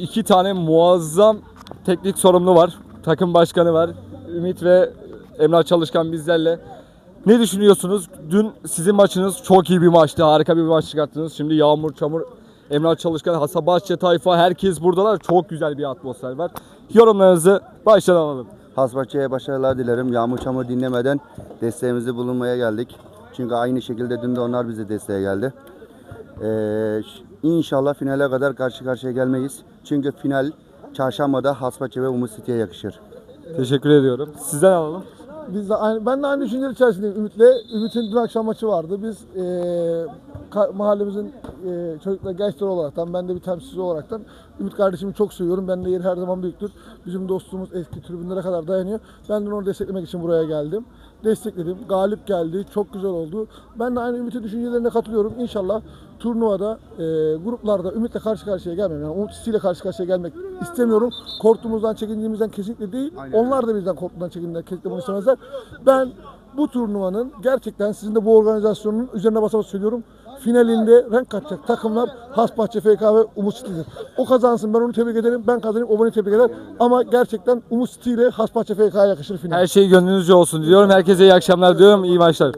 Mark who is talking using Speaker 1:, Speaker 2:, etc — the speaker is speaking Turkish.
Speaker 1: İki tane muazzam teknik sorumlu var. Takım başkanı var. Ümit ve Emrah Çalışkan bizlerle. Ne düşünüyorsunuz? Dün sizin maçınız çok iyi bir maçtı. Harika bir maç çıkarttınız. Şimdi Yağmur, Çamur, Emrah Çalışkan, Hasan tayfa herkes buradalar. Çok güzel bir atmosfer var. Yorumlarınızı baştan alalım.
Speaker 2: Hasbahçe'ye başarılar dilerim. Yağmur çamur dinlemeden desteğimizi bulunmaya geldik. Çünkü aynı şekilde dün de onlar bize desteğe geldi. Ee, inşallah finale kadar karşı karşıya gelmeyiz. Çünkü final çarşambada Hasbahçe ve Umut City'ye yakışır.
Speaker 1: Teşekkür ediyorum. Sizden alalım.
Speaker 3: Biz de aynı, ben de aynı düşünceler içerisindeyim Ümit'le. Ümit'in dün akşam maçı vardı. Biz ka- mahallemizin eee çocuklar gençleri olaraktan, ben de bir temsilci olaraktan Ümit kardeşimi çok seviyorum. Ben de yeri her zaman büyüktür. Bizim dostluğumuz eski tribünlere kadar dayanıyor. Ben de onu desteklemek için buraya geldim. Destekledim. Galip geldi. Çok güzel oldu. Ben de aynı Ümit'in düşüncelerine katılıyorum. İnşallah turnuvada, eee, gruplarda Ümit'le karşı karşıya gelmem. Yani Umut ile karşı karşıya gelmek istemiyorum. Korktuğumuzdan, çekindiğimizden kesinlikle değil. Onlar da bizden korktuğundan, çekindiğinden kesinlikle bunu istemezler. Ben bu turnuvanın gerçekten sizin de bu organizasyonun üzerine basa basa söylüyorum. Finalinde renk katacak takımlar Hasbahçe FK ve Umut City'dir. O kazansın ben onu tebrik ederim. Ben kazanayım o beni tebrik eder. Ama gerçekten Umut City ile Hasbahçe FK'ya yakışır final.
Speaker 1: Her şey gönlünüzce olsun diyorum. Herkese iyi akşamlar diyorum. İyi maçlar.